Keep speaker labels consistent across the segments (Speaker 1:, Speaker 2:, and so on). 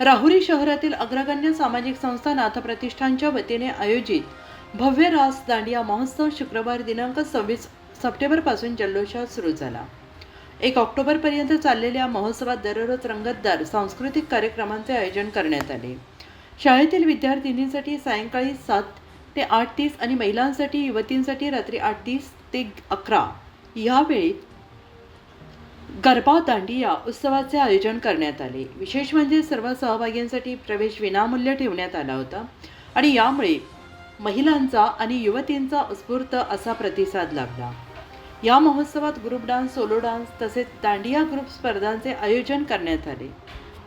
Speaker 1: राहुरी शहरातील अग्रगण्य सामाजिक संस्था नाथ प्रतिष्ठानच्या वतीने आयोजित भव्य रास दांडिया महोत्सव शुक्रवार दिनांक सव्वीस सप्टेंबरपासून जल्लोषात सुरू झाला. एक ऑक्टोबरपर्यंत चाललेल्या महोत्सवात दररोज रंगतदार सांस्कृतिक कार्यक्रमांचे आयोजन करण्यात आले. शाळेतील विद्यार्थिनींसाठी सायंकाळी सात ते आठ तीस आणि महिलांसाठी युवतींसाठी रात्री आठ तीस ते अकरा. यावेळी गरबा दांडिया उत्सवाचे आयोजन करण्यात आले. विशेष म्हणजे सर्व सहभागींसाठी प्रवेश विनामूल्य ठेवण्यात आला होता. आणि यामुळे महिलांचा आणि युवतींचा उत्स्फूर्त असा प्रतिसाद लाभला. या महोत्सवात ग्रुप डान्स सोलो डान्स तसेच दांडिया ग्रुप स्पर्धांचे आयोजन करण्यात आले.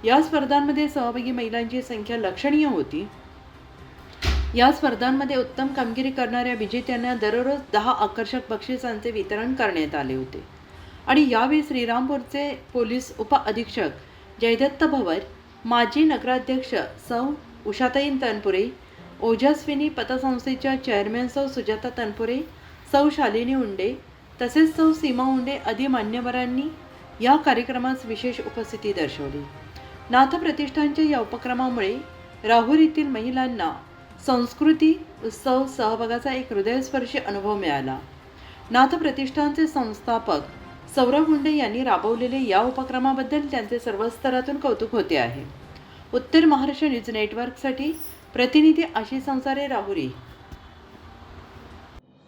Speaker 1: या स्पर्धांमध्ये सहभागी महिलांची संख्या लक्षणीय होती. या स्पर्धांमध्ये उत्तम कामगिरी करणाऱ्या विजेत्यांना दररोज दहा आकर्षक बक्षिसांचे वितरण करण्यात आले होते. आणि यावेळी श्रीरामपूरचे पोलीस उपअधीक्षक जयदत्त भवर माजी नगराध्यक्ष सौ उषाताईन तनपुरे ओजस्विनी पतसंस्थेच्या चेअरमॅन सौ सुजाता तनपुरे सौ शालिनी उंडे तसेच सौ सीमा उंडे आदी मान्यवरांनी या कार्यक्रमास विशेष उपस्थिती दर्शवली. नाथ प्रतिष्ठानच्या या उपक्रमामुळे राहुर येथील महिलांना संस्कृती उत्सव सहभागाचा एक हृदयस्पर्शी अनुभव मिळाला. नाथ प्रतिष्ठानचे संस्थापक सौरभ मुंडे यांनी राबवलेले या उपक्रमाबद्दल त्यांचे सर्व स्तरातून कौतुक होते आहे. उत्तर महाराष्ट्र न्यूज नेटवर्कसाठी प्रतिनिधी आशिष संसारे राहुरी.